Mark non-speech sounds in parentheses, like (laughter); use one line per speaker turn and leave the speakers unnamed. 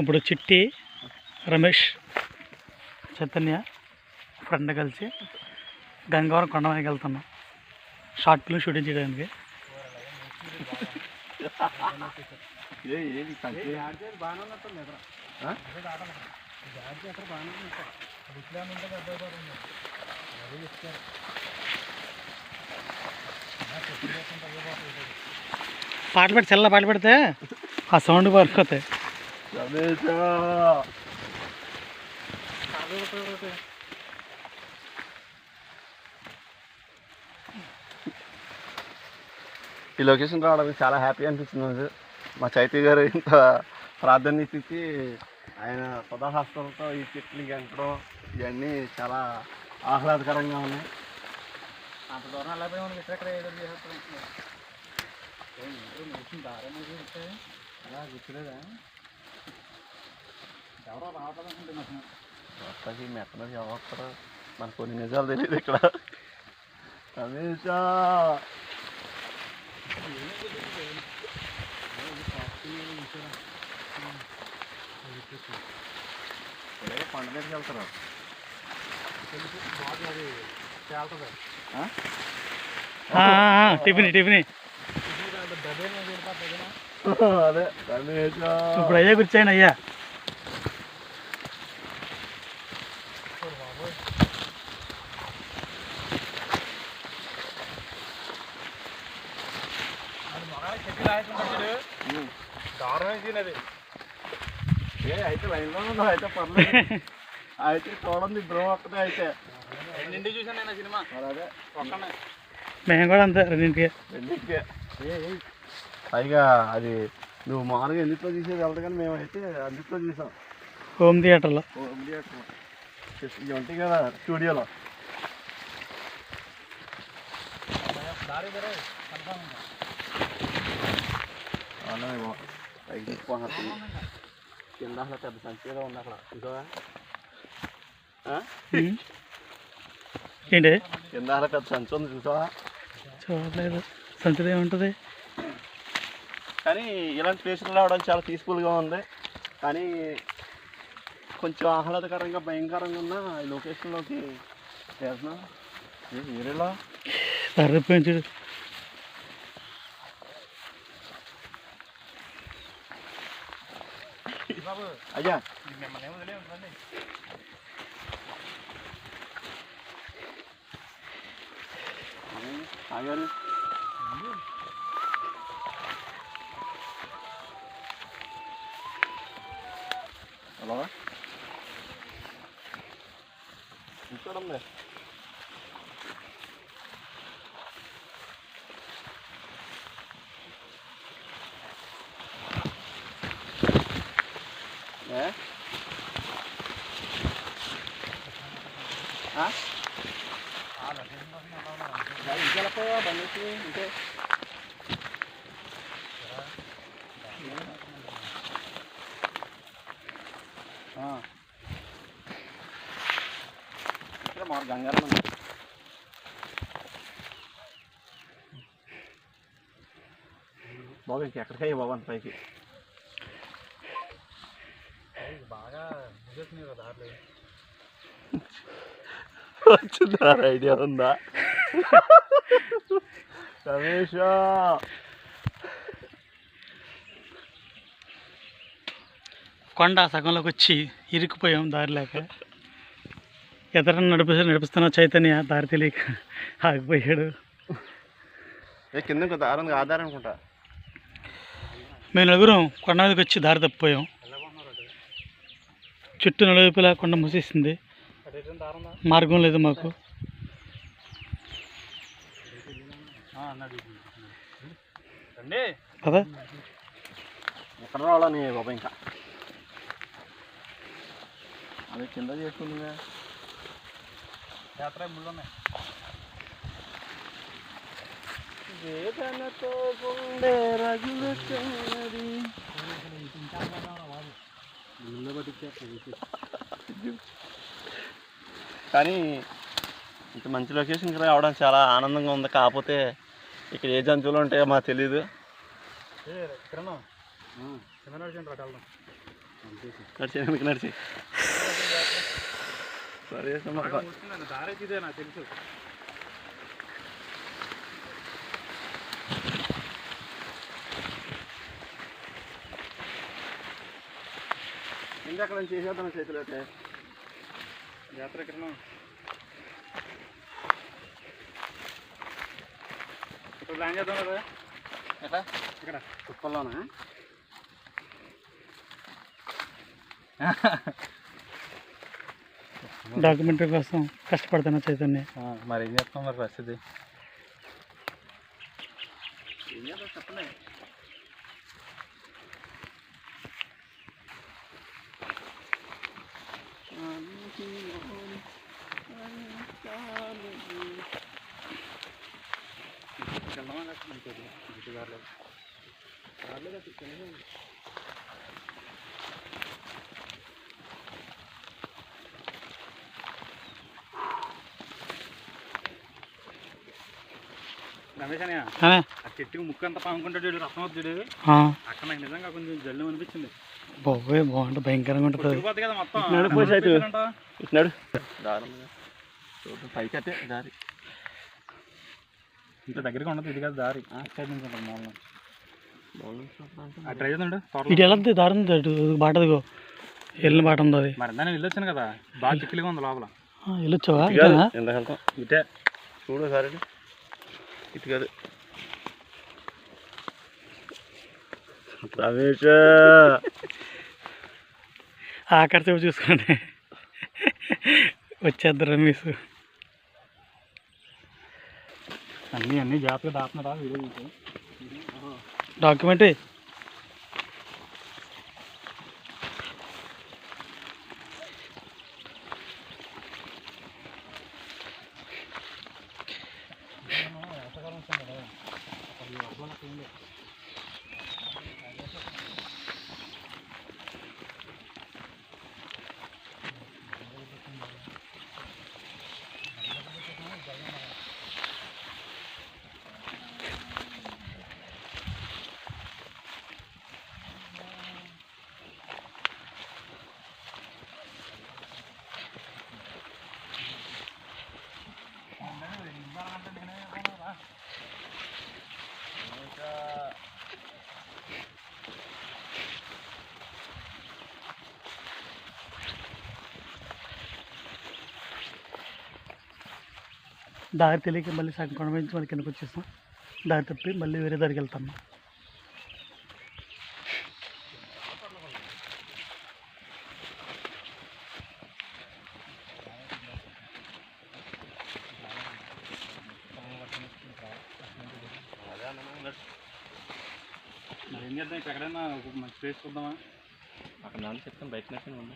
ఇప్పుడు చిట్టి రమేష్ చైతన్య ఫ్రెండ్ కలిసి గంగవరం కొండ మీదకి వెళ్తున్నాం. షార్ట్ ఫిల్మ్ షూటింగ్ చేయడానికి. పాట పెట్టి చల్ల పాట పెడితే ఆ సౌండ్ పడిపోతాయి
ఈ లొకేషన్ రావడానికి చాలా హ్యాపీ అనిపిస్తుంది. మా చైతన్య గారు ఇంత ప్రాధాన్యత ఇచ్చి ఆయన సదాహాస్తంతో ఈ చెట్లు గంటడం ఇవన్నీ చాలా ఆహ్లాదకరంగా ఉన్నాయి.
అంత దూరం ఎలా పోయి మనకి ఇక్కడ ఎదురు చేసేస్తాం గుర్తులేదా ఎవరో రావట్లేదు నాకు
వస్తాకి మెత్తన ఎవరు మనకు కొన్ని నిజాలు తెలియదు ఇక్కడ రమేషా ఇలాగే కొండ మీదకి వెళ్తున్నారు
టిఫిన్ టిఫిన్
అదే రమేషా
ఇప్పుడు అయ్యా కూర్చోండి అయ్యా
ఏ అయితే లైన్లో ఉన్నావు అయితే పర్లేదు అయితే చూడండి బ్రో ఒక్కటే అయితే
సినిమా
మరి అదే
మేము కూడా అంతే రెండింటికి
రెండింటికే పైగా అది నువ్వు మామూలుగా ఎందులో తీసేది వెళ్తా కానీ మేమైతే అందులో తీసాం.
హోమ్ థియేటర్లో
హోమ్ థియేటర్ ఇవి ఉంటాయి కదా స్టూడియోలో. కింద అసలు పెద్ద సంఖ్యలో ఉంది అక్కడ.
ఉమ్. ఏంటి?
కింద అసలు పెద్ద సంచి ఉంది చూసావా?
చూడలేదు. సంచిది ఏముంటుంది?
కానీ ఇలాంటి ప్లేసులు రావడం చాలా పీస్ఫుల్గా ఉంది. కానీ కొంచెం ఆహ్లాదకరంగా భయంకరంగా ఉన్న ఈ లొకేషన్లోకి చేస్తున్నా
సరిపోయింది
అయ్యా. ఆగారు. హలో కూర్చోడంలే ఏ ఆ? మరి ఇంకెళ్ళిపోయా బండి ఇంకే ఆ. ఇక్కడ మా గంగారం. బాబు ఇంకెక్కడికయ్యా బాబు అంత పైకి. వచ్చిందా ఐడియా ఉందా? రమేష్.
కొండ సగంలోకి వచ్చి ఇరుక్కుపోయాం దారి లేక. ఎదర నడిపి నడిపిస్తున్న చైతన్య దారి తెలియక ఆగిపోయాడు.
ఏ కింద దారం ఆధారం అనుకుంటా.
మేము నలుగురం కొండ మీదకి వచ్చి దారి తప్పిపోయాం. చుట్టూ నలువైపులా కొండ మూసేసింది. మార్గం లేదు మాకు. కదా
ఎక్కడ రావాలని బాబా ఇంకా? అదే కింద చేసుకుంటుందా వేదనతో గుండె రగులుతున్నది. కానీ ఇంత మంచి లొకేషన్కి రావడం చాలా ఆనందంగా ఉంది. కాకపోతే ఇక్కడ ఏ జంతువులు ఉంటాయో మాకు తెలీదు. నడిచి నడిచి సరే మరి
దారి ఇదే నాకు తెలుసు
ఇంకెక్కడ చేసేద్దాం చేతులు అయితే?
జాతర ఎక్కడ ఇప్పుడు ప్లాన్ చేద్దాం కదా?
ఎట్లా
ఇక్కడ.
కుప్పల్లోనా? (laughs)
డాక్యుమెంటరీ కోసం కష్టపడుతున్న చైతన్య.
మరి ఏం చేస్తాం మరి పరిస్థితి?
ఏం చేద్దాం చెప్పలే
రమేష్ అనే? ఆ చెట్టుకి ముక్కు అంతా పాముకుంటాడు రసం అవుతుంది చూడు. అక్కడ నాకు నిజంగా కొంచెం జల్లు అనిపించింది.
బాబోయ్ బాగుంటుంది భయంకరంగా ఉంటుంది.
కదా మొత్తం.
పైకి అట్టే దారి.
ఇంత దగ్గరగా ఉండదు ఇది కదా దారి. సైడ్ నుంచి ఉంటుంది మూలం
బాగుంది
ఆ ట్రై చేద్దాం
ఇటు వెళ్ళద్దు దారి ఉంది అటు బాటదిగో వెళ్ళిన బాట ఉంది అది.
మరి దాన్ని వెళ్ళొచ్చాను కదా బాగా చిక్కిలిగా ఉంది లోపల.
వెళ్ళొచ్చావా?
వెళ్తాం.
ఇటే.
చూడు సరే ఇటు కాదు. రమేష్
ఆఖరి సేపు చూసుకోండి. వచ్చేద్దరు రమేష్
అన్నీ అన్నీ జాగ్రత్తగా దాస్తున్నారా వీడియో
డాక్యుమెంటరీ దారి తెలియక మళ్ళీ సగం కొండ నుంచి మళ్ళీ కిందకు వచ్చేస్తాం. దారి తప్పి మళ్ళీ వేరే దారికి వెళ్తాం.
ఏం చేద్దాం? ఎక్కడైనా ఒక మంచి ప్లేస్ చూద్దామా?
అక్కడ నాన్న చెప్తాను బయట నచ్చిన ఉంది?